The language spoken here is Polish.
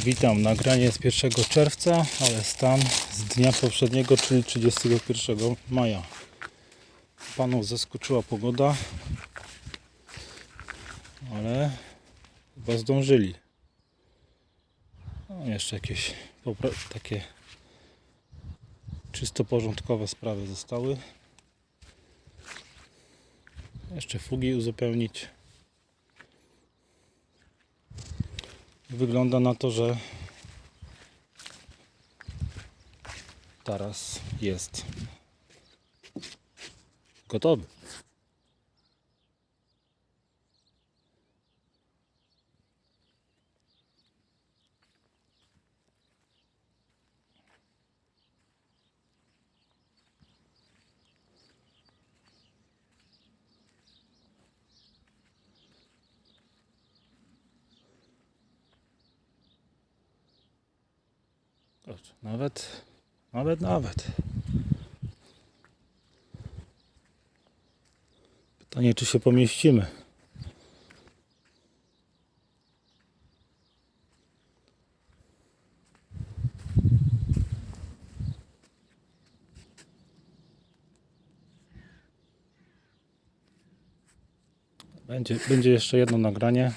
Witam, nagranie jest 1 czerwca, ale stan z dnia poprzedniego, czyli 31 maja. Panów zaskoczyła pogoda, ale chyba zdążyli. No, jeszcze jakieś takie czysto porządkowe sprawy zostały. Jeszcze fugi uzupełnić. Wygląda na to, że taras jest gotowy. Nawet, nawet, nawet. Pytanie, czy się pomieścimy. Będzie, będzie jeszcze jedno nagranie.